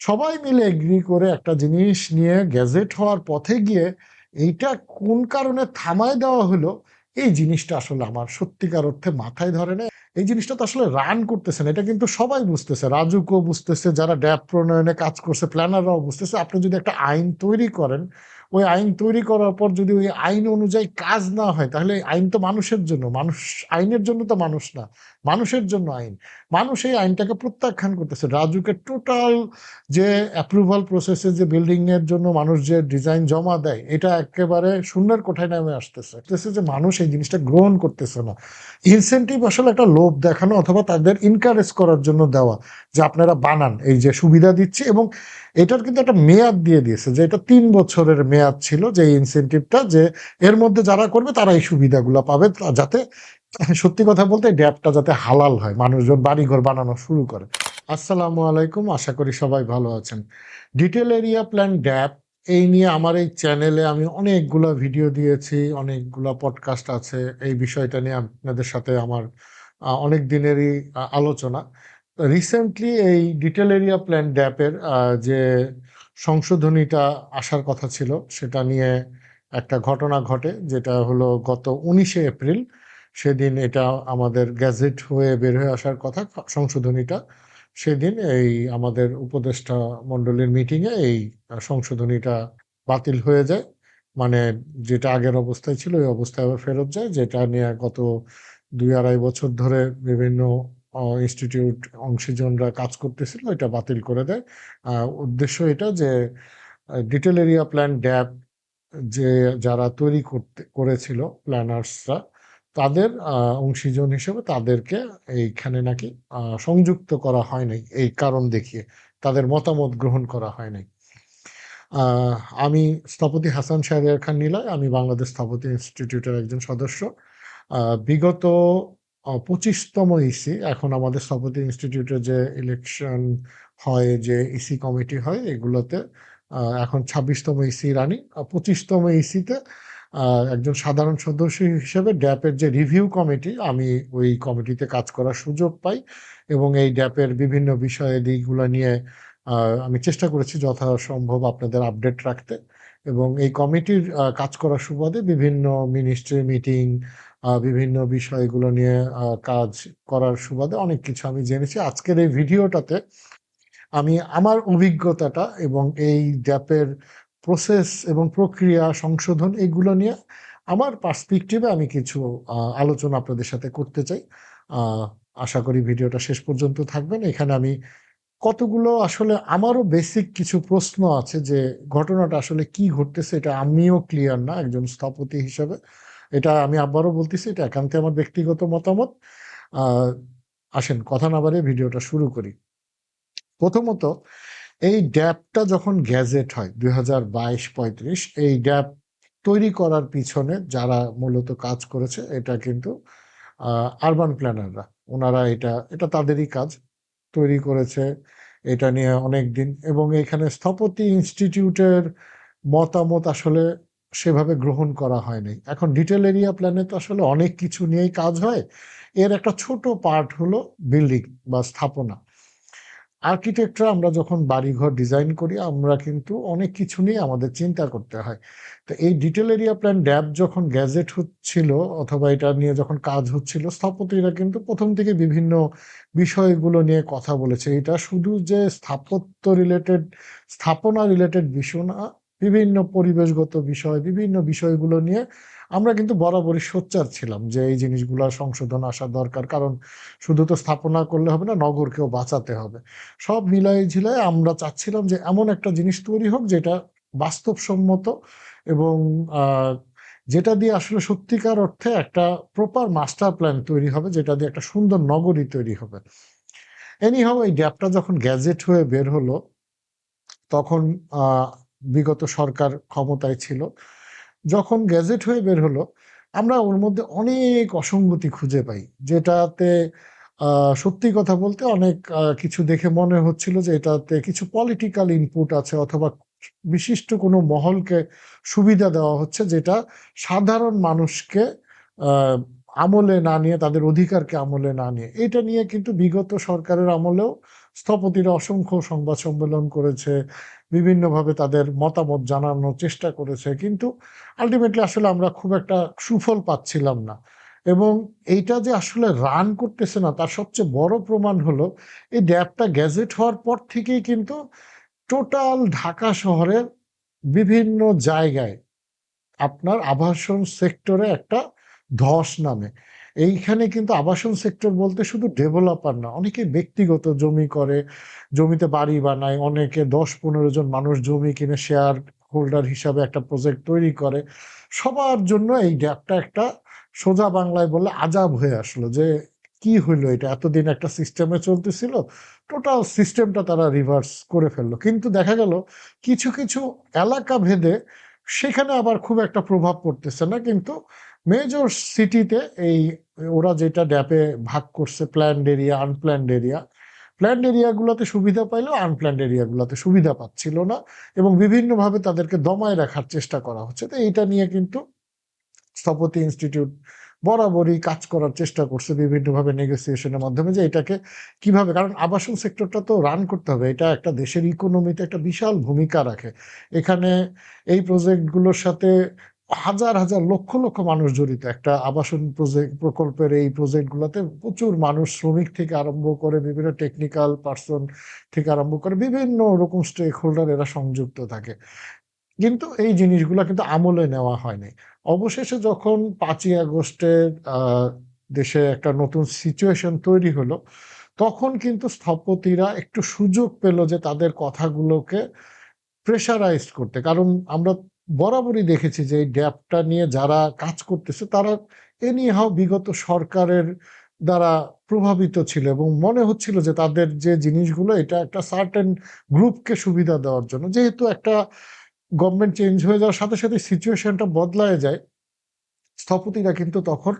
সবাই মিলে এগ্রি করে একটা জিনিস নিয়ে গ্যাজেট হওয়ার পথে গিয়ে এইটা কোন কারণে থামায় দেওয়া হলো, এই জিনিসটা আসলে আমার সত্যিকার অর্থে মাথায় ধরে না এই জিনিসটা তো আসলে রান করতেছে না, এটা কিন্তু সবাই বুঝতেছে। রাজুকও বুঝতেছে, যারা ড্যাপ প্রণয়নে কাজ করছে প্ল্যানাররাও বুঝতেছে। আপনি যদি একটা আইন তৈরি করেন, ওই আইন তৈরি করার পর যদি ওই আইন অনুযায়ী কাজ না হয়, তাহলে আইন তো মানুষের জন্য, মানুষ, আইনের জন্য তো মানুষ না। মানুষের জন্য আইন। মানুষ এই আইনটাকে প্রত্যাখ্যান করতেছে। রাজুকে টোটাল যে অ্যাপ্রুভাল প্রসেসে যে বিল্ডিং এর জন্য মানুষ যে ডিজাইন জমা দেয়, এটা একেবারে শূন্যের কোঠায় নামে আসতেছে। যে মানুষ এই জিনিসটা গ্রহণ করতেছে না। ইনসেন্টিভ আসলে একটা লোভ দেখানো অথবা তাদের ইনকারেজ করার জন্য দেওয়া যে আপনারা বানান, এই যে সুবিধা দিচ্ছে এবং এটার কিন্তু একটা মেয়াদ দিয়ে দিয়েছে যে এটা তিন বছরের মেয়াদ ছিল যে ইনসেন্টিভটা যে এর মধ্যে যারা করবে তারা এই সুবিধাগুলো পাবে যাতে সত্যি কথা বলতে ড্যাপটা যাতে হালাল হয়, মানুষজন বাড়িঘর বানানো শুরু করে। আসসালামু আলাইকুম, আশা করি সবাই ভালো আছেন। ডিটেল এরিয়া প্ল্যান ড্যাপ এই নিয়ে আমার এই চ্যানেলে আমি অনেকগুলো ভিডিও দিয়েছি, অনেকগুলো পডকাস্ট আছে। এই বিষয়টা নিয়ে আপনাদের সাথে আমার অনেক দিনেরই আলোচনা। রিসেন্টলি এই ডিটেল এরিয়া প্ল্যান ড্যাপের যে সংশোধনীটা আসার কথা ছিল, সেটা নিয়ে একটা ঘটনা ঘটে, যেটা হলো গত উনিশে এপ্রিল। সেদিন এটা আমাদের গ্যাজেট হয়ে বের হয়ে আসার কথা, সংশোধনীটা। সেদিন এই আমাদের উপদেষ্টা মণ্ডলীর মিটিংয়ে এই সংশোধনীটা বাতিল হয়ে যায়। মানে যেটা আগের অবস্থায় ছিল, ওই অবস্থায় আবার ফেরত যায়, যেটা নিয়ে গত দুই আড়াই বছর ধরে বিভিন্ন ইনস্টিটিউট অংশীজনরা কাজ করতেছিল এটা বাতিল করে দেয়। উদ্দেশ্য এটা যে ডিটেল এরিয়া প্ল্যান ড্যাপ যে যারা তৈরি করতে, করেছিল প্ল্যানার্সরা তাদের অংশীজন হিসেবে তাদেরকে এইখানে নাকি সংযুক্ত করা হয় নাই, এই কারণ দেখিয়ে তাদের মতামত গ্রহণ করা হয় নাই। আমি স্থপতি হাসান শাহরিয়ার খান নিলয়, আমি বাংলাদেশ স্থপতি ইনস্টিটিউটের একজন সদস্য। বিগত পঁচিশতম ইসি এখন আমাদের স্থপতি ইনস্টিটিউটের যে ইলেকশন হয়, যে ইসি কমিটি হয়, এগুলোতে এখন ছাব্বিশতম ইসি রানি পঁচিশতম ইসিতে একজন সাধারণ সদস্য হিসেবে ড্যাপের যে রিভিউ কমিটি, আমি ওই কমিটিতে কাজ করার সুযোগ পাই এবং এই ড্যাপের বিভিন্ন বিষয়ে দিকগুলো নিয়ে আমি চেষ্টা করেছি যথাসম্ভব আপনাদের আপডেট রাখতে এবং এই কমিটির কাজ করার সুবাদে বিভিন্ন মিনিস্ট্রি মিটিং বিভিন্ন বিষয়গুলো নিয়ে কাজ করার সুবাদে অনেক কিছু আমি জেনেছি। আজকের এই ভিডিওটাতে আমি আমার অভিজ্ঞতাটা এবং এই ড্যাপের প্রসেস এবং প্রক্রিয়া, সংশোধন এগুলো নিয়ে আমার পার্সপেক্টিভে আমি কিছু আলোচনা আপনাদের সাথে করতে চাই। আশা করি ভিডিওটা শেষ পর্যন্ত থাকবেন। এখানে আমি কতগুলো আসলে আমারও বেসিক কিছু প্রশ্ন আছে যে ঘটনাটা আসলে কি ঘটতেছে এটা আমিও ক্লিয়ার না একজন স্থপতি হিসেবে। এটা আমি আবারও বলতেছি, এটা একান্তে আমার ব্যক্তিগত মতামত। আসেন, কথা না বাড়িয়ে ভিডিওটা শুরু করি। প্রথমত এই ড্যাপটা যখন গ্যাজেট হয় দুই হাজার বাইশ পঁয়ত্রিশ, এই ড্যাপ তৈরি করার পিছনে যারা মূলত কাজ করেছে, এটা কিন্তু আরবান প্ল্যানাররা ওনারা এটা এটা তাদেরই কাজ। তৈরি করেছে এটা নিয়ে অনেক দিন এবং এখানে স্থপতি ইনস্টিটিউটের মতামত আসলে সেভাবে গ্রহণ করা হয়নি এখন ডিটেল এরিয়া প্ল্যানে তো আসলে অনেক কিছু নিয়েই কাজ হয়। এর একটা ছোট পার্ট হলো বিল্ডিং বা স্থাপনা। আর্কিটেক্টরা আমরা যখন বাড়িঘর ডিজাইন করি, আমরা কিন্তু অনেক কিছু নিয়ে আমাদের চিন্তা করতে হয়। তো এই ডিটেল এরিয়া প্ল্যান ড্যাব যখন গ্যাজেট হচ্ছিল অথবা এটা নিয়ে যখন কাজ হচ্ছিল, স্থপতিরা কিন্তু প্রথম থেকে বিভিন্ন বিষয়গুলো নিয়ে কথা বলেছে। এটা শুধু যে স্থাপত্য রিলেটেড স্থাপনা রিলেটেড বিষয় না, বিভিন্ন পরিবেশগত বিষয়, বিভিন্ন বিষয়গুলো নিয়ে আমরা কিন্তু বরাবরই সোচ্চার ছিলাম যে এই জিনিসগুলো সংশোধন আসা দরকার, কারণ শুধু তো স্থাপনা করলে হবে না, নগরকেও বাঁচাতে হবে। সব মিলাই ঝিলাই আমরা চাচ্ছিলাম যে এমন একটা জিনিস তৈরি হোক যেটা বাস্তবসম্মত এবং যেটা দিয়ে আসলে সত্যিকার অর্থে একটা প্রপার মাস্টার প্ল্যান তৈরি হবে, যেটা দিয়ে একটা সুন্দর নগরী তৈরি হবে। এনি এনিহাও এই ড্যাপটা যখন গ্যাজেট হয়ে বের হলো, তখন বিগত সরকার ক্ষমতায় ছিল। যখন গ্যাজেট হয়ে বের হলো, আমরা ওর মধ্যে অনেক অসঙ্গতি খুঁজে পাই। যেটাতে সত্যি কথা বলতে অনেক কিছু দেখে মনে হচ্ছিল যে এটাতে কিছু পলিটিক্যাল ইনপুট আছে অথবা বিশিষ্ট কোনো মহলকে সুবিধা দেওয়া হচ্ছে যেটা সাধারণ মানুষকে আমলে না নিয়ে, তাদের অধিকারকে আমলে না নিয়ে। এটা নিয়ে কিন্তু বিগত সরকারের আমলেও স্থপতিরা অসংখ্য সংবাদ সম্মেলন করেছে, বিভিন্নভাবে তাদের মতামত জানানোর চেষ্টা করেছে, কিন্তু আলটিমেটলি আসলে আমরা খুব একটা সুফল পাচ্ছিলাম না। এবং এইটা যে আসলে রান করতেছে না, তার সবচেয়ে বড় প্রমাণ হলো এই ড্যাবটা গ্যাজেট হওয়ার পর থেকেই কিন্তু টোটাল ঢাকা শহরের বিভিন্ন জায়গায় আপনার আবাসন সেক্টরে একটা ধস নামে। এইখানে কিন্তু আবাসন সেক্টর বলতে শুধু ডেভেলপার না, অনেকে ব্যক্তিগত জমি করে, জমিতে বাড়ি বানায়, অনেকে দশ পনেরো জন মানুষ জমি কিনে শেয়ার হোল্ডার হিসাবে একটা প্রজেক্ট তৈরি করে। সবার জন্য এই গ্যাপটা একটা সোজা বাংলায় বললে আজাব হয়ে আসলো যে কি হইল এটা? এতদিন একটা সিস্টেমে চলতেছিল টোটাল সিস্টেমটা তারা রিভার্স করে ফেলল। কিন্তু দেখা গেল কিছু কিছু এলাকা ভেদে সেখানে আবার খুব একটা প্রভাব পড়তেছে না। কিন্তু মেজর সিটিতে এই ওরা যেটা ড্যাপে ভাগ করছে planned area unplanned area planned এরিয়াগুলোতে সুবিধা পাইলেও আনপ্ল্যান্ড এরিয়াগুলোতে সুবিধা পাচ্ছিল না এবং বিভিন্নভাবে তাদেরকে দমায় রাখার চেষ্টা করা হচ্ছে। তো এইটা নিয়ে কিন্তু স্থপতি ইনস্টিটিউট বরাবরই কাজ করার চেষ্টা করছে বিভিন্নভাবে নেগোসিয়েশনের মাধ্যমে যে এটাকে কীভাবে, কারণ আবাসন সেক্টরটা তো রান করতে হবে। এটা একটা দেশের ইকোনমিতে একটা বিশাল ভূমিকা রাখে। এখানে এই প্রজেক্টগুলোর সাথে হাজার হাজার, লক্ষ লক্ষ মানুষ জড়িত। একটা আবাসন প্রজেক্ট প্রকল্পের এই প্রজেক্টগুলোতে প্রচুর মানুষ শ্রমিক থেকে আরম্ভ করে, বিভিন্ন টেকনিক্যাল পার্সন থেকে আরম্ভ করে, বিভিন্ন রকম স্টেক হোল্ডার এরা সংযুক্ত থাকে। কিন্তু এই জিনিসগুলো কিন্তু আমলে নেওয়া হয়নি অবশেষে যখন পাঁচই আগস্টের দেশে একটা নতুন সিচুয়েশন তৈরি হলো, তখন কিন্তু স্থপতিরা একটু সুযোগ পেল যে তাদের কথাগুলোকে প্রেশারাইজ করতে। কারণ আমরা বরাবরই দেখেছি যে এই গ্যাপটা নিয়ে যারা কাজ করতেছে, তারা এ নিয়ে হাও বিগত সরকারের দ্বারা প্রভাবিত ছিল এবং মনে হচ্ছিল যে তাদের যে জিনিসগুলো, এটা একটা সার্টেন গ্রুপকে সুবিধা দেওয়ার জন্য। যেহেতু একটা গভর্নমেন্ট চেঞ্জ হয়ে যাওয়ার সাথে সাথে সিচুয়েশনটা বদলায় যায় স্থপতিরা কিন্তু তখন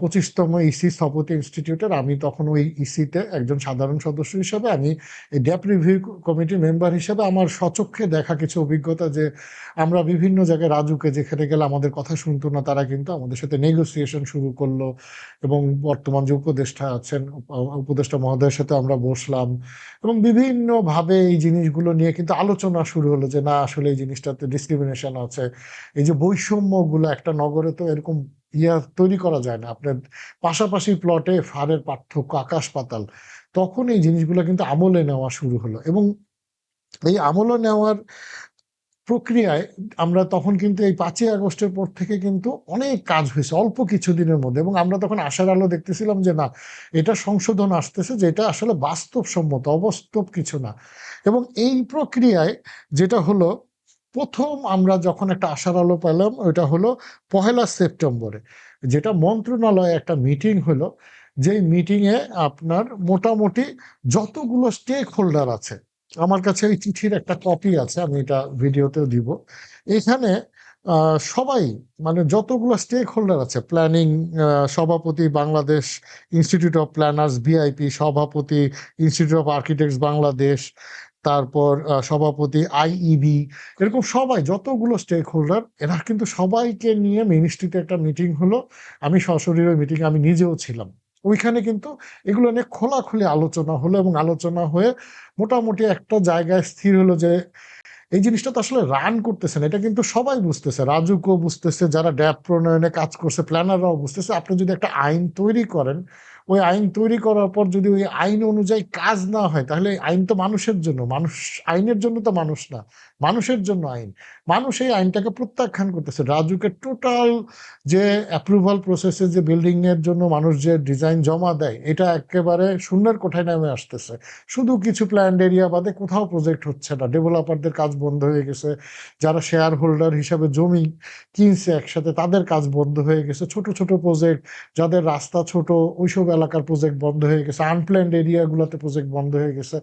পঁচিশতম ইসি স্থপতি ইনস্টিটিউটের আমি তখন ওই ইসিতে একজন সাধারণ সদস্য হিসাবে, আমি এই ড্যাপ রিভিউ কমিটির মেম্বার হিসাবে আমার সচক্ষে দেখা কিছু অভিজ্ঞতা যে আমরা বিভিন্ন জায়গায় রাজুকে যেখানে গেলে আমাদের কথা শুনতো না, তারা কিন্তু আমাদের সাথে নেগোসিয়েশন শুরু করল এবং বর্তমান যে উপদেষ্টা আছেন উপদেষ্টা মহোদয়ের সাথে আমরা বসলাম এবং বিভিন্নভাবে এই জিনিসগুলো নিয়ে কিন্তু আলোচনা শুরু হলো যে না, আসলে এই জিনিসটাতে ডিসক্রিমিনেশন আছে। এই যে বৈষম্যগুলো একটা নগরে তো এরকম ইয়া তৈরি করা যায় না। আপনার পাশাপাশি প্লটে ফারের পার্থক্য, আকাশ পাতাল, তখন এই জিনিসগুলো কিন্তু আমলে নেওয়া শুরু হলো। এবং এই আমলে নেওয়ার প্রক্রিয়ায় আমরা তখন কিন্তু এই পাঁচই আগস্টের পর থেকে কিন্তু অনেক কাজ হয়েছে, অল্প কিছুদিনের মধ্যে। এবং আমরা তখন আশার আলো দেখতেছিলাম যে, না, এটা সংশোধন আসতেছে যে এটা আসলে বাস্তবসম্মত, অবাস্তব কিছু না। এবং এই প্রক্রিয়ায় যেটা হলো প্রথম আমরা যখন একটা আশার আলো পেলাম, ওইটা হলো পহেলা সেপ্টেম্বরে। যেটা মন্ত্রণালয়ে একটা মিটিং হলো, যেই মিটিংয়ে আপনার মোটামুটি যতগুলো স্টেক হোল্ডার আছে, আমার কাছে ওই চিঠির একটা কপি আছে, আমি এটা ভিডিওতেও দিব। এখানে সবাই মানে যতগুলো স্টেক হোল্ডার আছে প্ল্যানিং সভাপতি Bangladesh institute of planners BIP সভাপতি ইনস্টিটিউট অফ আর্কিটেক্টস বাংলাদেশ তারপর সভাপতি আইইবি এরকম সবাই, যতগুলো স্টেক হোল্ডার এরা কিন্তু সবাইকে নিয়ে মিনিস্ট্রিতে একটা মিটিং হলো। আমি সশরীর মিটিংয়ে আমি নিজেও ছিলাম। ওইখানে কিন্তু এগুলো নিয়ে খোলাখুলি আলোচনা হলো এবং আলোচনা হয়ে মোটামুটি একটা জায়গায় স্থির হলো যে, এই জিনিসটা তো আসলে রান করতেছে না। এটা কিন্তু সবাই বুঝতেছে। রাজুকও বুঝতেছে, যারা ড্যাপ প্রণয়নে কাজ করছে প্ল্যানাররাও বুঝতেছে। আপনি যদি একটা আইন তৈরি করেন ওই আইন তৈরি করার পর যদি ওই আইন অনুযায়ী কাজ না হয়, তাহলে আইন তো মানুষের জন্য। মানুষ, আইনের জন্য তো মানুষ না। মানুষের জন্য আইন। মানুষ এই আইনটাকে প্রত্যাখ্যান করতেছে। রাজুকে টোটাল যে অ্যাপ্রুভাল প্রসেসে যে বিল্ডিং এর জন্য মানুষ যে ডিজাইন জমা দেয়, এটা একেবারে শূন্যের কোঠায় নামে আসতেছে। শুধু কিছু প্ল্যান্ড এরিয়া বাদে কোথাও প্রজেক্ট হচ্ছে না। ডেভেলপারদের কাজ বন্ধ হয়ে গেছে। যারা শেয়ার হোল্ডার হিসাবে জমি কিনছে একসাথে, তাদের কাজ বন্ধ হয়ে গেছে। ছোট ছোট প্রজেক্ট যাদের রাস্তা ছোট, ওইসব এলাকার প্রজেক্ট বন্ধ হয়ে গেছে আনপ্ল্যান্ড এরিয়াগুলোতে প্রজেক্ট বন্ধ হয়ে গেছে।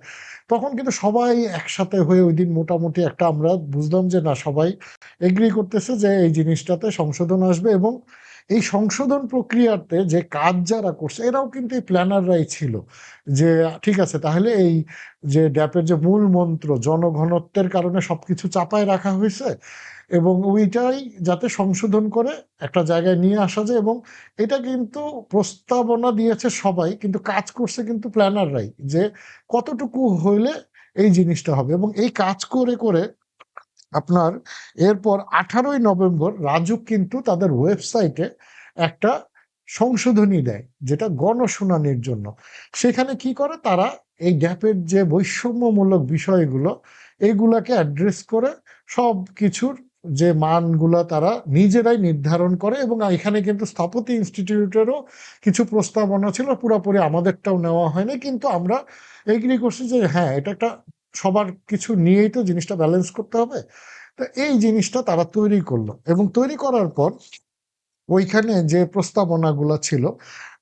তখন কিন্তু সবাই একসাথে হয়ে ওই দিন মোটামুটি একটা আমরা বুঝলাম যে না, সবাই এগ্রি করতেছে যে এই জিনিসটাতে সংশোধন আসবে এবং এই সংশোধন প্রক্রিয়াতে যে কাজ যারা করছে, এরাও কিন্তু এই প্ল্যানাররাই ছিল যে, ঠিক আছে, তাহলে এই যে ড্যাপের যে মূল মন্ত্র, জনঘনত্বের কারণে সবকিছু চাপায় রাখা হয়েছে এবং ওইটাই যাতে সংশোধন করে একটা জায়গায় নিয়ে আসা যায় এবং এটা কিন্তু প্রস্তাবনা দিয়েছে সবাই, কিন্তু কাজ করছে কিন্তু প্ল্যানাররাই যে কতটুকু হইলে এই জিনিসটা হবে এবং এই কাজ করে করে আপনার এরপর আঠারোই নভেম্বর রাজুক কিন্তু তাদের ওয়েবসাইটে একটা সংশোধনী দেয় যেটা গণশুনানির জন্য। সেখানে কি করে? তারা এই গ্যাপের যে বৈষম্যমূলক বিষয়গুলো এইগুলাকে অ্যাড্রেস করে সব কিছুর যে মানগুলা তারা নিজেরাই নির্ধারণ করে এবং এখানে কিন্তু স্থাপতি ইনস্টিটিউটেরও কিছু প্রস্তাবনা ছিল, পুরোপুরি আমাদেরটাও নেওয়া হয়নি। কিন্তু আমরা এগ্রি করছি যে হ্যাঁ এটা একটা সবার কিছু নিয়েই তো জিনিসটা ব্যালেন্স করতে হবে। তো এই জিনিসটা তারা তৈরি করল এবং তৈরি করার পর ওইখানে যে প্রস্তাবনাগুলো ছিল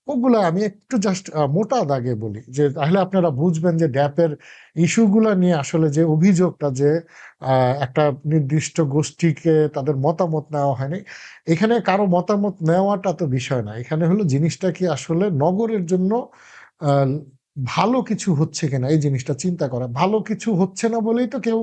ওগুলো আমি একটু জাস্ট মোটা দাগে বলি। যে তাহলে আপনারা বুঝবেন যে ড্যাপের ইস্যুগুলো নিয়ে আসলে যে অভিযোগটা যে একটা নির্দিষ্ট গোষ্ঠীকে তাদের মতামত নেওয়া হয়নি। এখানে কারও মতামত নেওয়াটা তো বিষয় না। এখানে হলো জিনিসটা কি আসলে নগরের জন্য ভালো কিছু হচ্ছে কিনা, এই জিনিসটা চিন্তা করা। ভালো কিছু হচ্ছে না বলেই তো কেউ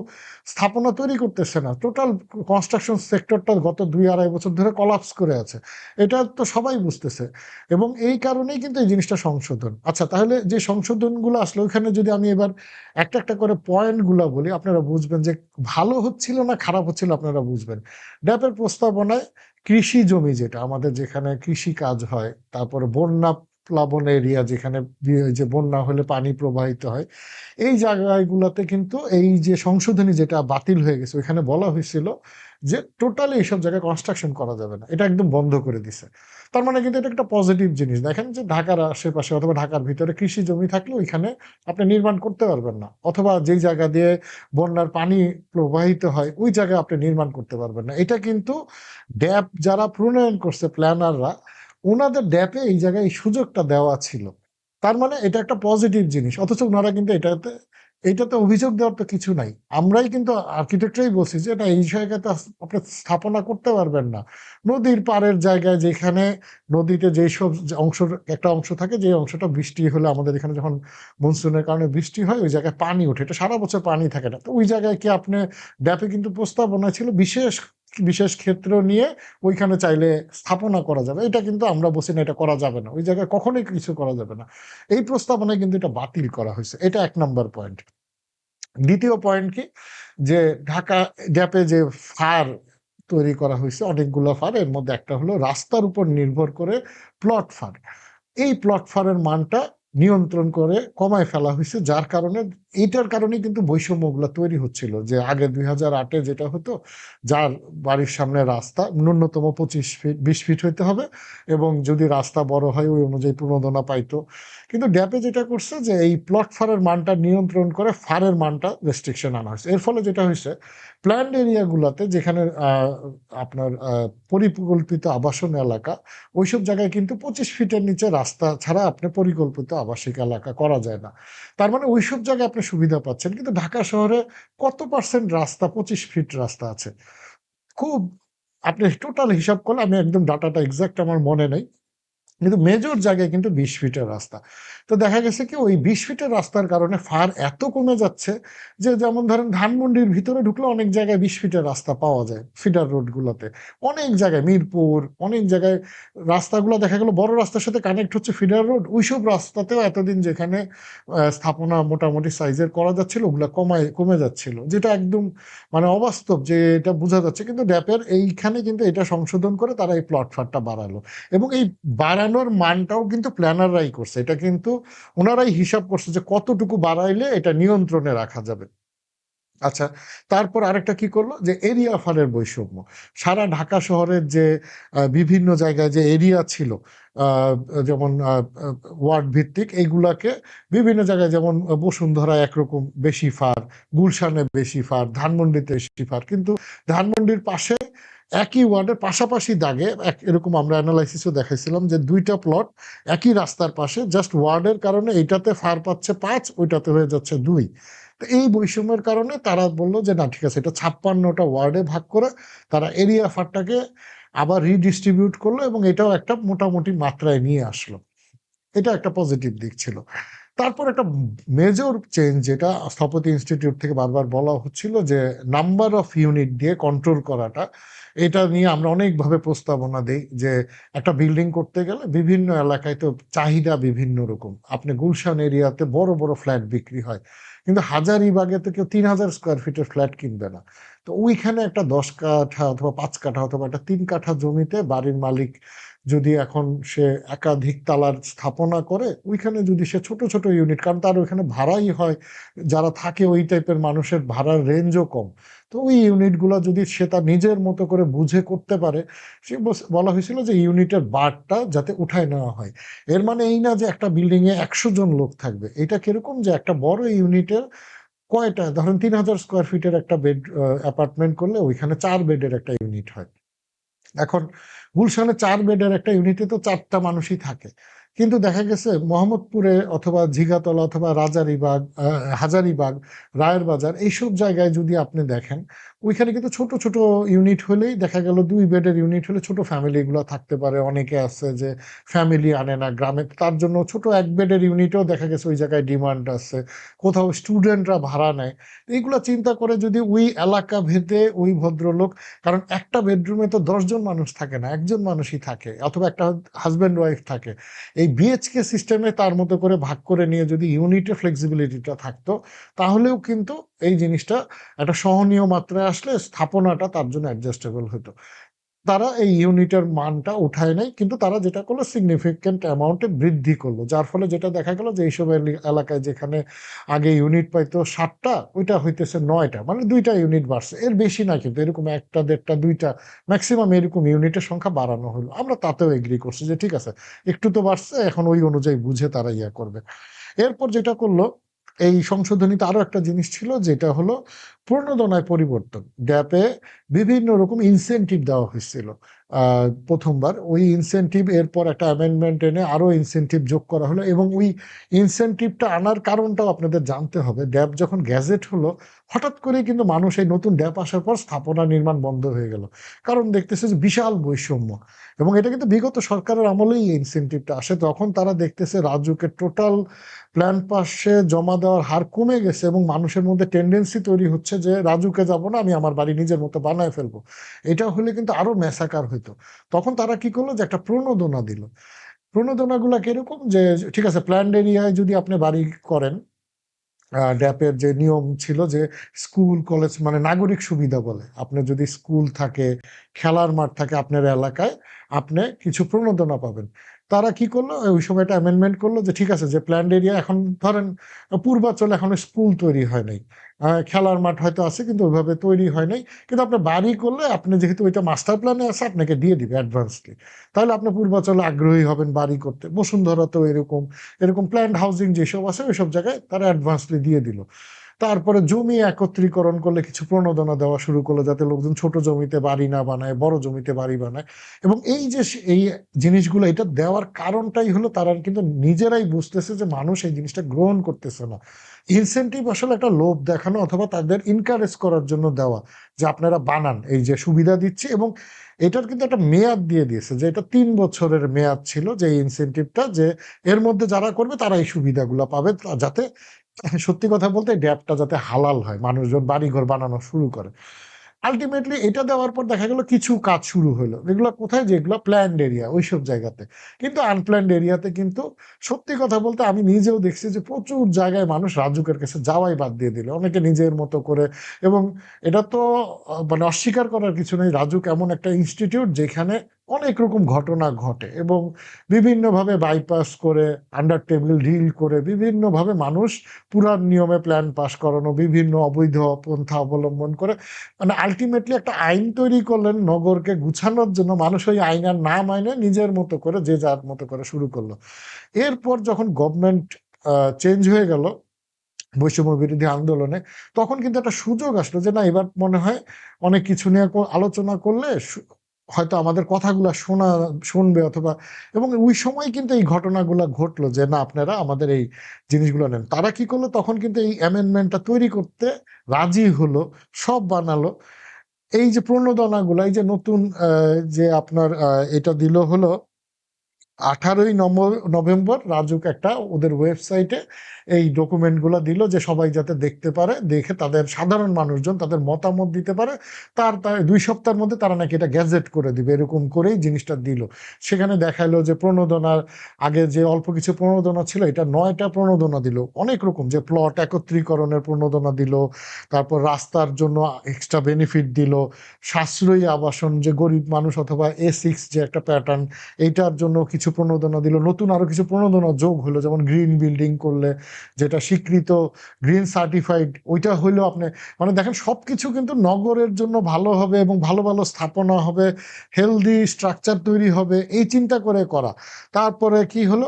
স্থাপনা তৈরি করতেছে না। টোটাল কনস্ট্রাকশন সেক্টরটা গত দুই আড়াই বছর ধরে কলাপস করে আছে। এটা তো সবাই বুঝতেছে। এবং এই কারণেই কিন্তু এই জিনিসটা সংশোধন। আচ্ছা তাহলে যে সংশোধনগুলো আসলো, ওইখানে যদি আমি এবার একটা একটা করে পয়েন্টগুলো বলি, আপনারা বুঝবেন যে ভালো হচ্ছিল না, খারাপ হচ্ছিল, আপনারা বুঝবেন। ড্যাপের প্রস্তাবনায় কৃষি জমি যেটা, আমাদের যেখানে কৃষি কাজ হয়, তারপরে বন্যা প্লাবন এরিয়া যেখানে যে বন্যা হলে পানি প্রবাহিত হয়। এই জায়গাগুলোতে কিন্তু এই যে সংশোধনী যেটা বাতিল হয়ে গেছে, ওইখানে বলা হয়েছিল যে টোটালি এইসব জায়গায় কনস্ট্রাকশন করা যাবে না। এটা একদম বন্ধ করে দিছে। তার মানে কিন্তু এটা একটা পজিটিভ জিনিস। দেখেন যে ঢাকার আশেপাশে অথবা ঢাকার ভিতরে কৃষি জমি থাকলে ওইখানে আপনি নির্মাণ করতে পারবেন না। অথবা যেই জায়গা দিয়ে বন্যার পানি প্রবাহিত হয়, ওই জায়গায় আপনি নির্মাণ করতে পারবেন না। এটা কিন্তু ড্যাপ যারা প্রণয়ন করছে প্ল্যানাররা ওনাদের ড্যাপে এই জায়গায় এই সুযোগটা দেওয়া ছিল। তার মানে এটা একটা পজিটিভ জিনিস, অথচ ওনারা কিন্তু এটাতে এটাতে অভিযোগ দেওয়ার তো কিছু নাই। আমরাই কিন্তু আর্কিটেক্টরাই বলছি যে এটা এই জায়গাতে আপনি স্থাপনা করতে পারবেন না। নদীর পাড়ের জায়গায় যেখানে নদীতে যেই সব অংশ, একটা অংশ থাকে, যে অংশটা বৃষ্টি হলে আমাদের এখানে যখন মনসুনের কারণে বৃষ্টি হয়, ওই জায়গায় পানি ওঠে। এটা সারা বছর পানি থাকে না। তো ওই জায়গায় কি আপনি ড্যাপে কিন্তু প্রস্তাবনা ছিল বিশেষ বিশেষ ক্ষেত্র নিয়ে ওইখানে চাইলে স্থাপনা করা যাবে। এটা কিন্তু আমরা বসি না এটা করা যাবে না। ওই জায়গায় কখনোই কিছু করা যাবে না। এই প্রস্তাবনায় কিন্তু এটা বাতিল করা হয়েছে। এটা এক নম্বর পয়েন্ট। দ্বিতীয় পয়েন্ট কি? যে ঢাকা গ্যাপে যে ফার তৈরি করা হয়েছে, অনেকগুলো ফার, এর মধ্যে একটা হলো রাস্তার উপর নির্ভর করে প্লট ফার। এই প্লট ফারের মানটা নিয়ন্ত্রণ করে কমায় ফেলা হয়েছে, যার কারণে এইটার কারণে কিন্তু বৈষম্যগুলো তৈরি হচ্ছিল। যে আগে দুই হাজার আটে যেটা হতো, যার বাড়ির সামনে রাস্তা, ন্যূনতম পঁচিশ ফিট, বিশ ফিট হইতে হবে এবং যদি রাস্তা বড় হয়, ওই অনুযায়ী প্রণোদনা পাইতো। কিন্তু ড্যাপে যেটা করছে যে এই প্লট ফারের মানটা নিয়ন্ত্রণ করে ফারের মানটা রেস্ট্রিকশন আনা হয়েছে। এর ফলে যেটা হয়েছে প্ল্যান্ড এরিয়াগুলোতে যেখানে আপনার পরিকল্পিত আবাসন এলাকা, ওইসব জায়গায় কিন্তু পঁচিশ ফিটের নিচে রাস্তা ছাড়া আপনি পরিকল্পিত আবাসিক এলাকা করা যায় না। তার মানে ওইসব জায়গায় আপনি সুবিধা পাচ্ছেন। কিন্তু ঢাকা শহরে কত পার্সেন্ট রাস্তা, পঁচিশ ফিট রাস্তা আছে? খুব, আপনি টোটাল হিসাব করলে আমি একদম ডাটাটা এক্সাক্ট আমার মনে নেই। কিন্তু মেজর জায়গায় কিন্তু বিশ ফিটের রাস্তা। তো দেখা গেছে কি, ওই বিশ ফিটের রাস্তার কারণে ফার এত কমে যাচ্ছে যে, যেমন ধরেন ধানমন্ডির ভিতরে ঢুকলে অনেক জায়গায় বিশ ফিটের রাস্তা পাওয়া যায় ফিডার রোডগুলোতে। অনেক জায়গায় মিরপুর, অনেক জায়গায় রাস্তাগুলো দেখা গেলো বড় রাস্তার সাথে কানেক্ট হচ্ছে ফিডার রোড। ওইসব রাস্তাতেও এতদিন যেখানে স্থাপনা মোটামুটি সাইজের করা যাচ্ছিল, ওগুলো কমায়, কমে যাচ্ছিল। যেটা একদম মানে অবাস্তব যে এটা বোঝা যাচ্ছে। কিন্তু ড্যাপের এইখানে কিন্তু এটা সংশোধন করে তারা এই প্লট ফারটা বাড়ালো। এবং এই বাড়া বাড়ানোর মানটাও কিন্তু প্ল্যানাররাই করছে। এটা কিন্তু ওনারাই হিসাব করছে যে কতটুকু বাড়াইলে এটা নিয়ন্ত্রণে রাখা যাবে। আচ্ছা তারপর আরেকটা কি করল? যে এরিয়া ফারের বৈষম্য। সারা ঢাকা শহরের যে বিভিন্ন জায়গায় যে এরিয়া ছিল যেমন ওয়ার্ড ভিত্তিক এইগুলাকে বিভিন্ন জায়গায় যেমন বসুন্ধরা একরকম বেশি ফার, গুলশানে বেশি ফার, ধানমন্ডিতে বেশি ফার, কিন্তু ধানমন্ডির পাশে একই ওয়ার্ডের পাশাপাশি দাগে এক, এরকম আমরা অ্যানালাইসিসও দেখাইছিলাম যে দুইটা প্লট একই রাস্তার পাশে জাস্ট ওয়ার্ডের কারণে এইটাতে ফার পাচ্ছে পাঁচ, ওইটাতে হয়ে যাচ্ছে দুই। তো এই বৈষম্যের কারণে তারা বলল যে না, ঠিক আছে, এটা ছাপ্পান্নটা ওয়ার্ডে ভাগ করে তারা এরিয়া ফারটাকে আবার রিডিস্ট্রিবিউট করল এবং এটাও একটা মোটামুটি মাত্রায় নিয়ে আসলো। এটা একটা পজিটিভ দিক ছিল। তারপর একটা মেজর চেঞ্জ যেটা স্থপতি ইনস্টিটিউট থেকে বারবার বলা হচ্ছিল যে নাম্বার অফ ইউনিট দিয়ে কন্ট্রোল করাটা এটা নিয়ে আমরা অনেকভাবে প্রস্তাবনা দিই যে একটা বিল্ডিং করতে গেলে বিভিন্ন এলাকায় তো চাহিদা বিভিন্ন রকম। আপনি গুলশান এরিয়াতে বড় বড় ফ্ল্যাট বিক্রি হয়। কিন্তু হাজারিবাগে তো কেউ তিন হাজার স্কোয়ার ফিটের ফ্ল্যাট কিনবে না। তো ওইখানে একটা দশ কাঠা অথবা পাঁচ কাঠা অথবা একটা তিন কাঠা জমিতে বাড়ির মালিক যদি এখন সে একাধিক তালার স্থাপনা করে, ওইখানে যদি সে ছোট ছোট ইউনিট কারণ তার ওইখানে ভাড়াই হয়। যারা থাকে ওই টাইপের মানুষের ভাড়ার রেঞ্জও কম। তো ওই ইউনিটগুলো যদি সে তার নিজের মতো করে বুঝে করতে পারে, সে বলা হয়েছিল যে ইউনিটের বারটা যাতে উঠায় নেওয়া হয়। এর মানে এই না যে একটা বিল্ডিংয়ে একশো জন লোক থাকবে। এটা কীরকম যে একটা বড় ইউনিটের কয়টা, ধরেন তিন হাজার স্কোয়ার ফিটের একটা বেড অ্যাপার্টমেন্ট করলে ওইখানে চার বেডের একটা ইউনিট হয়। এখন গুলশানে চার বেডের একটা ইউনিটে তো চারটা মানুষই থাকে। কিন্তু দেখা গেছে মোহাম্মদপুরে অথবা ঝিগাতলা অথবা রাজারিবাগ হাজারিবাগ রায়ের বাজার এইসব জায়গায় যদি আপনি দেখেন, ওইখানে কিন্তু ছোট ছোট ইউনিট হলেই দেখা গেল দুই বেডের ইউনিট হলে ছোট ফ্যামিলিগুলো থাকতে পারে। অনেকে আছে যে ফ্যামিলি আনে না গ্রামে তার জন্য ছোট এক বেডের ইউনিটও দেখা গেছে ওই জায়গায় ডিমান্ড আছে। কোথাও স্টুডেন্টরা ভাড়া নেয়। এইগুলো চিন্তা করে যদি ওই এলাকা ভেদে ওই ভদ্রলোক, কারণ একটা বেডরুমে তো দশজন মানুষ থাকে না, একজন মানুষই থাকে, অথবা একটা হাজব্যান্ড ওয়াইফ থাকে। এই বিএচকে সিস্টেমে তার মতো করে ভাগ করে নিয়ে যদি ইউনিটে ফ্লেক্সিবিলিটিটা থাকতো, তাহলেও কিন্তু এই জিনিসটা একটা সহনীয় মাত্রায় আসলে স্থাপনাটা তার জন্য অ্যাডজাস্টেবল হতো। তারা এই ইউনিটের মানটা উঠায় নাই, কিন্তু তারা যেটা করল সিগনিফিকেন্ট অ্যামাউন্টে বৃদ্ধি করল। যার ফলে যেটা দেখা গেল যে এইসব এলাকায় যেখানে আগে ইউনিট পাইতো সাতটা ওইটা হইতেছে নয়টা মানে দুইটা ইউনিট বাড়ছে। এর বেশি না কিন্তু, এরকম একটা, দেড়টা, দুইটা ম্যাক্সিমাম এরকম ইউনিটের সংখ্যা বাড়ানো হলো। আমরা তাতেও এগ্রি করছি যে ঠিক আছে, একটু তো বাড়ছে, এখন ওই অনুযায়ী বুঝে তারা ইয়া করবে। এরপর যেটা করল এই সংশোধনীতে আরও একটা জিনিস ছিল, যেটা হলো প্রণোদনায় পরিবর্তন। ড্যাপে বিভিন্ন রকম ইনসেন্টিভ দেওয়া হয়েছিল। প্রথমবার ওই ইনসেন্টিভ এরপর একটা অ্যামেন্ডমেন্ট এনে আরও ইনসেন্টিভ যোগ করা হলো এবং ওই ইনসেন্টিভটা আনার কারণটাও আপনাদের জানতে হবে। ড্যাপ যখন গ্যাজেট হলো হঠাৎ করে কিন্তু মানুষ এই নতুন ড্যাপ আসার পর স্থাপনা নির্মাণ বন্ধ হয়ে গেল। কারণ দেখতেছে যে বিশাল বৈষম্য। এবং এটা কিন্তু বিগত সরকারের আমলেই ইনসেন্টিভটা আসে। তখন তারা দেখতেছে রাজুকে টোটাল প্ল্যান পাশে জমা দেওয়ার হার কমে গেছে এবং মানুষের মধ্যে টেন্ডেন্সি তৈরি হচ্ছে যে, রাজুকে যাব না, আমি আমার বাড়ি নিজের মতো বানায় ফেলব। এটা হলে কিন্তু আরও ম্যাসাকার হইতো। তখন তারা কি করল যে, একটা প্রণোদনা দিল। প্রণোদনাগুলো কীরকম? যে, ঠিক আছে প্ল্যান্ড এরিয়ায় যদি আপনি বাড়ি করেন ড্যাপের যে নিয়ম ছিল যে স্কুল, কলেজ মানে নাগরিক সুবিধা বলে। আপনি যদি স্কুল থাকে, খেলার মাঠ থাকে আপনার এলাকায়, আপনি কিছু প্রণোদনা পাবেন। তারা কি করল? ওই সময় একটা অ্যামেন্ডমেন্ট করল যে, ঠিক আছে, যে প্ল্যান্ড এরিয়া এখন ধরেন পূর্বাচলে এখনও স্কুল তৈরি হয় নাই। খেলার মাঠ হয়তো আছে, কিন্তু ওইভাবে তৈরি হয় নাই। কিন্তু আপনি বাড়ি করলে আপনি যেহেতু ওইটা মাস্টার প্ল্যানে আছে, আপনাকে দিয়ে দিবে অ্যাডভান্সলি তাহলে আপনি পূর্বাচলে আগ্রহী হবেন বাড়ি করতে। বসুন্ধরা তো এরকম এরকম প্ল্যান্ড হাউজিং যেসব আছে, ওইসব জায়গায় তারা অ্যাডভান্সলি দিয়ে দিল। তারপরে জমি একত্রীকরণ করলে কিছু প্রণোদনা দেওয়া শুরু করল যাতে লোকজন ছোট জমিতে বাড়ি না বানায়, বড় জমিতে বাড়ি বানায়। এবং এই যে এই জিনিসগুলো, এটা দেওয়ার কারণটাই হলো তারা কিন্তু নিজেরাই বুঝতেছে যে মানুষ এই জিনিসটা গ্রহণ করতেছে না। ইনসেন্টিভ আসলে একটা লোভ দেখানো অথবা তাদের ইনকারেজ করার জন্য দেওয়া যে আপনারা বানান, এই যে সুবিধা দিচ্ছে এবং এটার কিন্তু একটা মেয়াদ দিয়ে দিয়েছে যে এটা তিন বছরের মেয়াদ ছিল যে ইনসেন্টিভটা যে এর মধ্যে যারা করবে তারা এই সুবিধাগুলো পাবে যাতে সত্যি কথা বলতে ড্যাপটা যাতে হালাল হয়, মানুষজন বাড়িঘর বানানো শুরু করে। আলটিমেটলি এটা দেওয়ার পর দেখা গেল কিছু কাজ শুরু হলো। এগুলো কোথায়? যেগুলো প্ল্যান্ড এরিয়া ওইসব জায়গাতে। কিন্তু আনপ্ল্যান্ড এরিয়াতে কিন্তু সত্যি কথা বলতে আমি নিজেও দেখছি যে প্রচুর জায়গায় মানুষ রাজুকের কাছে যাওয়াই বাদ দিয়ে দিল। অনেকে নিজের মতো করে এবং এটা তো মানে অস্বীকার করার কিছু নেই। রাজুক এমন একটা ইনস্টিটিউট যেখানে অনেক রকম ঘটনা ঘটে এবং বিভিন্নভাবে বাইপাস করে আন্ডার টেবিল ডিল করে, বিভিন্নভাবে মানুষ পুরান নিয়মে প্ল্যান পাস করানো, বিভিন্ন অবৈধ পন্থা অবলম্বন করে মানে আলটিমেটলি একটা আইন তৈরি করলেন নগরকে গুছানোর জন্য, মানুষ ওই আইনার না মাইনে নিজের মতো করে, যে যার মতো করে শুরু করল। এরপর যখন গভর্নমেন্ট চেঞ্জ হয়ে গেল বৈষম্য বিরোধী আন্দোলনে, তখন কিন্তু একটা সুযোগ আসলো যে না, এবার মনে হয় অনেক কিছু নিয়ে আলোচনা করলে হয়তো আমাদের কথাগুলো শোনা, শুনবে অথবা, এবং ওই সময় কিন্তু এই ঘটনাগুলো ঘটলো যে না, আপনারা আমাদের এই জিনিসগুলো নেন। তারা কি করল? তখন কিন্তু এই অ্যামেন্ডমেন্টটা তৈরি করতে রাজি হলো, সব বানালো। এই যে প্রণোদনাগুলো, এই যে নতুন যে আপনার এটা দিল হলো আঠারোই নভেম্বর রাজুক একটা ওদের ওয়েবসাইটে এই ডকুমেন্টগুলো দিল যে সবাই যাতে দেখতে পারে, দেখে তাদের সাধারণ মানুষজন তাদের মতামত দিতে পারে। তার দুই সপ্তাহের মধ্যে তারা নাকি এটা গ্যাজেট করে দিবে, এরকম করেই জিনিসটা দিল। সেখানে দেখাল যে প্রণোদনার আগে যে অল্প কিছু প্রণোদনা ছিল, এটা নয়টা প্রণোদনা দিল। অনেক রকম যে প্লট একত্রীকরণের প্রণোদনা দিল, তারপর রাস্তার জন্য এক্সট্রা বেনিফিট দিল, সাশ্রয়ী আবাসন যে গরিব মানুষ অথবা এ সিক্স যে একটা প্যাটার্ন এইটার জন্য কিছু প্রণোদনা দিল, নতুন আরও কিছু প্রণোদনা যোগ হলো, যেমন গ্রিন বিল্ডিং করলে, যেটা স্বীকৃত গ্রিন সার্টিফাইড ওইটা হইল আপনি মানে দেখেন সব কিছু কিন্তু নগরের জন্য ভালো হবে এবং ভালো ভালো স্থাপনা হবে হেলদি স্ট্রাকচার তৈরি হবে, এই চিন্তা করে করা। তারপরে কি হলো?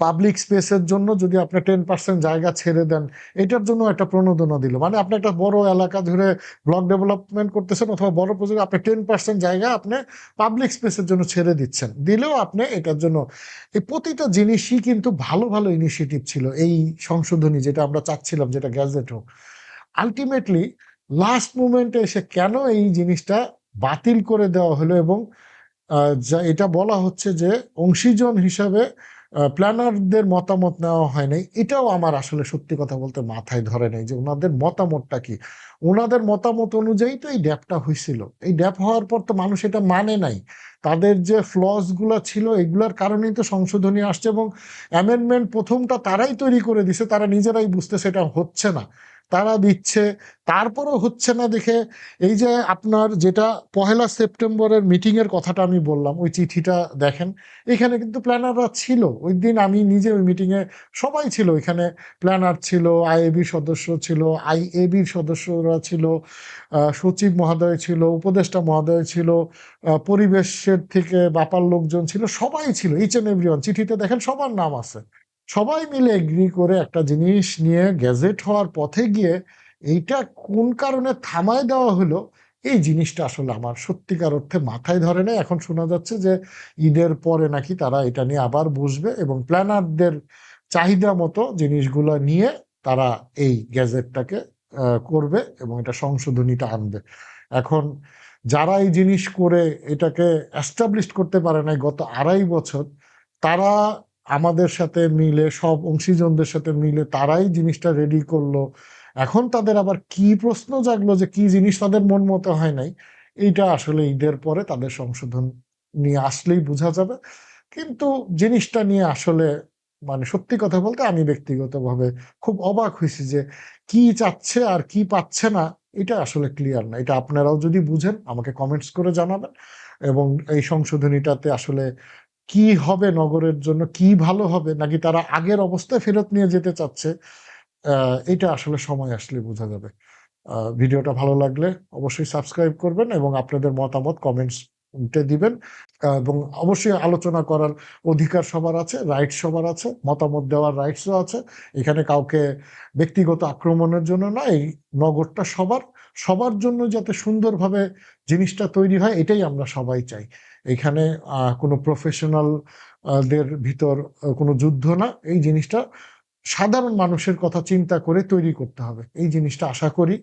পাবলিক স্পেসের জন্য যদি আপনি টেন পার্সেন্ট জায়গা ছেড়ে দেন, এটার জন্য একটা প্রণোদনা দিল। মানে আপনি একটা বড় এলাকা ধরে ব্লক ডেভেলপমেন্ট করতেছেন অথবা বড় প্রজেক্ট আপনি টেন পার্সেন্ট জায়গা আপনি পাবলিক স্পেসের জন্য ছেড়ে দিচ্ছেন। দিলেও আপনি এটার জন্য, এই প্রতিটা জিনিসই কিন্তু ভালো ভালো ইনিশিয়েটিভ ছিল এই সংশোধনী যেটা আমরা চাচ্ছিলাম, যেটা গ্যাজেট হোক। আলটিমেটলি লাস্ট মুমেন্টে এসে কেন এই জিনিসটা বাতিল করে দেওয়া হলো এবং যা, এটা বলা হচ্ছে যে অংশীজন হিসাবে প্ল্যানারদের মতামত নেওয়া হয় নাই। এটাও আমার আসলে সত্যি কথা বলতে মাথায় ধরে নাই যে ওনাদের মতামতটা কি। ওনাদের মতামত অনুযায়ী তো এই ড্যাপটা হয়েছিল এই ড্যাপ হওয়ার পর তো মানুষ এটা মানে নাই। তাদের যে ফ্লসগুলো ছিল, এগুলার কারণেই তো সংশোধনী আসছে এবং অ্যামেন্ডমেন্ট প্রথমটা তারাই তৈরি করে দিছে, তারা নিজেরাই বুঝতে সেটা হচ্ছে না। তারা দিচ্ছে। তারপরও হচ্ছে না দেখে। এই যে আপনার যেটা পহেলা সেপ্টেম্বরের মিটিং এর কথাটা আমি বললাম, ওই চিঠিটা দেখেন। এখানে কিন্তু প্ল্যানাররা ছিল। ওই দিন আমি নিজে ওই মিটিং এ সবাই ছিল। এখানে প্ল্যানার ছিল আইএবি সদস্য ছিল, আইএবির সদস্যরা ছিল সচিব মহোদয় ছিল, উপদেষ্টা মহোদয় ছিল পরিবেশের থেকে বাপার লোকজন ছিল, সবাই ছিল। ইচ এন্ড এভরিওয়ান চিঠিতে দেখেন সবার নাম আছে। সবাই মিলে এগ্রি করে একটা জিনিস নিয়ে গ্যাজেট হওয়ার পথে গিয়ে এইটা কোন কারণে থামায় দেওয়া হলো, এই জিনিসটা আসলে আমার সত্যিকার অর্থে মাথায় ধরে না এখন শোনা যাচ্ছে যে ঈদের পরে নাকি তারা এটা নিয়ে আবার বসবে এবং প্ল্যানারদের চাহিদা মতো জিনিসগুলো নিয়ে তারা এই গ্যাজেটটাকে করবে এবং এটা সংশোধনীটা আনবে। এখন যারা এই জিনিস করে এটাকে অ্যাস্টাবলিশ করতে পারে নাই গত আড়াই বছর, তারা আমাদের সাথে মিলে, সব অংশীজনদের সাথে মিলে তারাই জিনিসটা রেডি করল। এখন তাদের আবার কি প্রশ্ন জাগলো যে কি জিনিস তাদের মন মতো হয় নাই, এইটা আসলে ঈদের পরে তাদের সংশোধন নিয়ে আসলেই বোঝা যাবে। কিন্তু জিনিসটা নিয়ে আসলে মানে সত্যি কথা বলতে আমি ব্যক্তিগতভাবে খুব অবাক হয়েছি যে কি চাচ্ছে আর কি পাচ্ছে না, এটা আসলে ক্লিয়ার না। এটা আপনারাও যদি বুঝেন, আমাকে কমেন্টস করে জানাবেন। এবং এই সংশোধনীটাতে আসলে কি হবে নগরের জন্য, কি ভালো হবে, নাকি তারা আগের অবস্থায় ফেরত নিয়ে যেতে চাচ্ছে? এটা আসলে সময় আসলে বোঝা যাবে। ভিডিওটা ভালো লাগলে অবশ্যই সাবস্ক্রাইব করবেন এবং আপনাদের মতামত কমেন্টস দিবেন। এবং অবশ্যই আলোচনা করার অধিকার সবার আছে রাইটস সবার আছে, মতামত দেওয়ার রাইটসও আছে। এখানে কাউকে ব্যক্তিগত আক্রমণের জন্য না, এই নগরটা সবার সবার জন্য যাতে সুন্দরভাবে জিনিসটা তৈরি হয়, এটাই আমরা সবাই চাই। এখানে কোনো প্রফেশনাল দের ভিতর কোনো যুদ্ধ না। এই জিনিসটা সাধারণ মানুষের কথা চিন্তা করে তৈরি করতে হবে। এই জিনিসটা আশা করি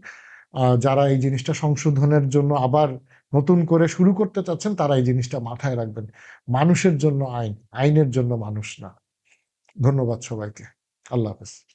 যারা এই জিনিসটা সংশোধনের জন্য আবার নতুন করে শুরু করতে চাচ্ছেন, তারা এই জিনিসটা মাথায় রাখবেন। মানুষের জন্য আইন, আইনের জন্য মানুষ না। ধন্যবাদ সবাইকে। আল্লাহ হাফেজ।